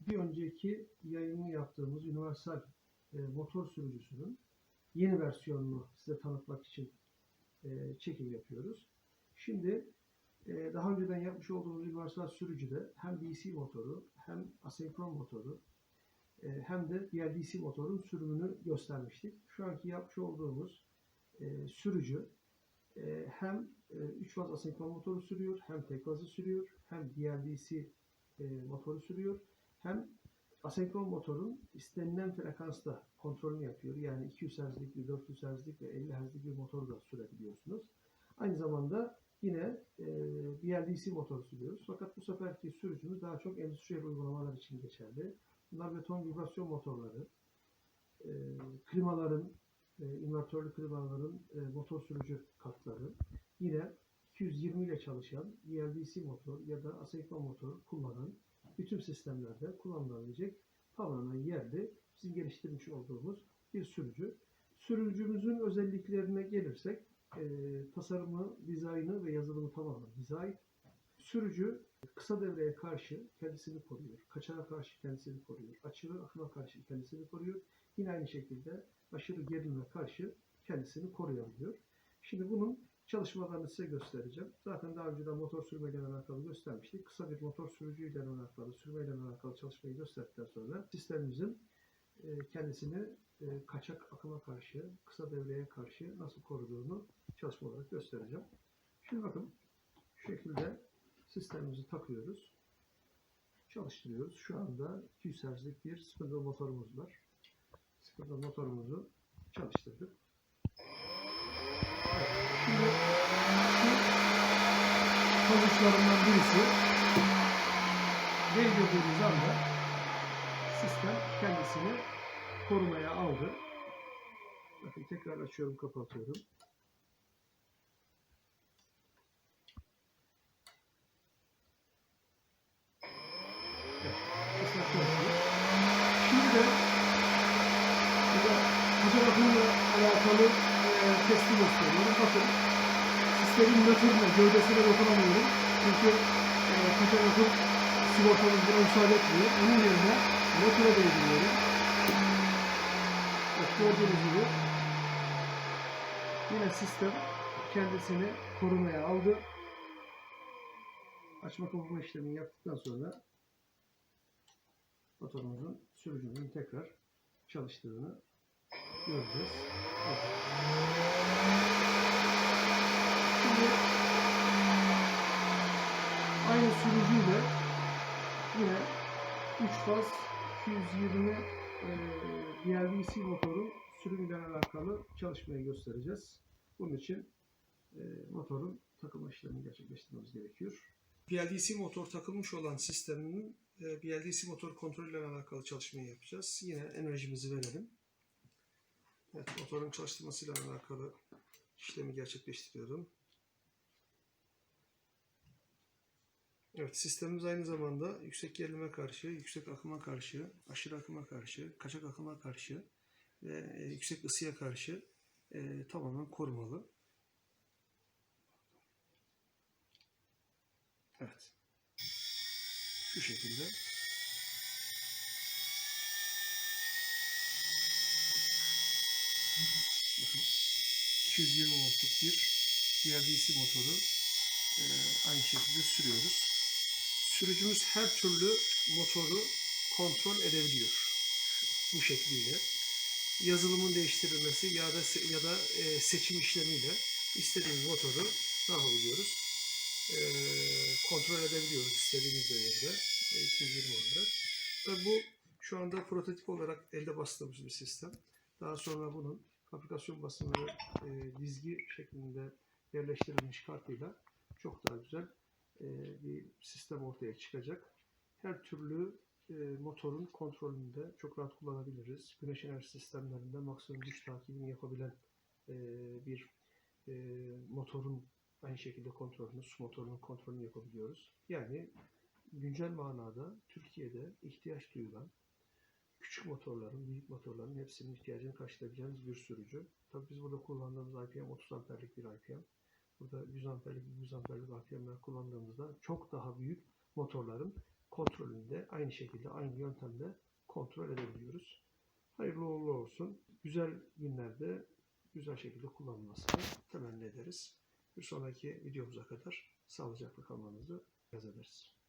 bir önceki yayını yaptığımız universal e, motor sürücüsünün yeni versiyonunu size tanıtmak için e, çekim yapıyoruz. Şimdi e, daha önceden yapmış olduğumuz universal sürücüde hem DC motoru hem asenkron motoru hem de diğer DC motorun sürümünü göstermiştik. Şu anki yapmış olduğumuz sürücü hem 3 faz asenkron motoru sürüyor, hem tek fazı sürüyor, hem diğer DC e, motoru sürüyor, hem asenkron motorun istenilen frekansta kontrolünü yapıyor. Yani 200 Hz'lik bir 400 Hz'lik ve 50 Hz'lik bir motor da sürebiliyorsunuz. Aynı zamanda yine e, BLDC motoru sürüyoruz. Fakat bu seferki sürücümüz daha çok endüstriyel uygulamalar için geçerli. Bunlar beton vibrasyon motorları, e, klimaların, e, invertörlü klimaların e, motor sürücü kartları, yine 220 ile çalışan BLDC motor ya da asenkron motor kullanan bütün sistemlerde kullanılabilecek tamamen yerli bizim geliştirmiş olduğumuz bir sürücü. Sürücümüzün özelliklerine gelirsek e, tasarımı, dizaynı ve yazılımı tamamen bize ait. Sürücü kısa devreye karşı kendisini koruyor. Kaçağa karşı kendisini koruyor. Aşırı akıma karşı kendisini koruyor. Yine aynı şekilde aşırı gerilime karşı kendisini koruyabiliyor. Şimdi bunun çalışmalarını size göstereceğim. Zaten daha önceden motor sürmeyle alakalı göstermiştik. Kısa bir motor sürücüyle alakalı, sürmeyle alakalı çalışmayı gösterdikten sonra sistemimizin e, kendisini e, kaçak akıma karşı, kısa devreye karşı nasıl koruduğunu çalışma olarak göstereceğim. Şimdi bakın şu şekilde sistemimizi takıyoruz. Çalıştırıyoruz. Şu anda 200 Hz'lik bir spindle motorumuz var. Spindle motorumuzu çalıştırdık. Şimdi şu sonuçlarından birisi değdirdiğimiz anda sistem kendisini korumaya aldı. Bakın tekrar açıyorum, kapatıyorum. Evet. Şimdi de hava bakımla alakalı e, testi gösteriyorum. Bakın sistemin nötrüne, gövdesine dokunamıyorum. Çünkü e, akım sigortamız buna müsaade etmiyor. Onun yerine nötre değdiriyorum. Evet, gördüğünüz gibi yine sistem kendisini korumaya aldı. Açma kapama işlemini yaptıktan sonra motorumuzun sürücümüzün tekrar çalıştığını göreceğiz. Evet. Şimdi aynı sürücüyle yine 3 faz 220 e, BLDC motorun sürümüyle alakalı çalışmayı göstereceğiz. Bunun için motorun takılma işlemini gerçekleştirmemiz gerekiyor. BLDC motor takılmış olan sisteminin BLDC motor kontrolüyle alakalı çalışmayı yapacağız. Yine enerjimizi verelim. Evet, motorun çalıştırmasıyla alakalı işlemi gerçekleştiriyorum. Evet, sistemimiz aynı zamanda yüksek gerilime karşı, yüksek akıma karşı, aşırı akıma karşı, kaçak akıma karşı ve e, yüksek ısıya karşı e, tamamen korumalı. Evet. Şu şekilde. Bakın. 220 voltluk bir BLDC motoru e, aynı şekilde sürüyoruz. Sürücümüz her türlü motoru kontrol edebiliyor. Bu şekliyle. Yazılımın değiştirilmesi ya da ya da e, seçim işlemiyle istediğimiz motoru ne yapabiliyoruz? E, kontrol edebiliyoruz istediğimiz devirde. E, 220 olarak. Tabii bu şu anda prototip olarak elde bastığımız bir sistem. Daha sonra bunun fabrikasyon basımı e, dizgi şeklinde yerleştirilmiş kartıyla çok daha güzel e, bir sistem ortaya çıkacak. Her türlü e, motorun kontrolünde çok rahat kullanabiliriz. Güneş enerji sistemlerinde maksimum güç takibini yapabilen e, bir e, motorun aynı şekilde kontrolünü, su motorunun kontrolünü yapabiliyoruz. Yani güncel manada Türkiye'de ihtiyaç duyulan küçük motorların, büyük motorların hepsinin ihtiyacını karşılayabileceğimiz bir sürücü. Tabii biz burada kullandığımız IPM 30 amperlik bir IPM. Burada 100 amperlik, 100 amperlik IPM'ler kullandığımızda çok daha büyük motorların kontrolünü de aynı şekilde aynı yöntemle kontrol edebiliyoruz. Hayırlı uğurlu olsun. Güzel günlerde güzel şekilde kullanılmasını temenni ederiz. Bir sonraki videomuza kadar sağlıcakla kalmanızı arz ederiz.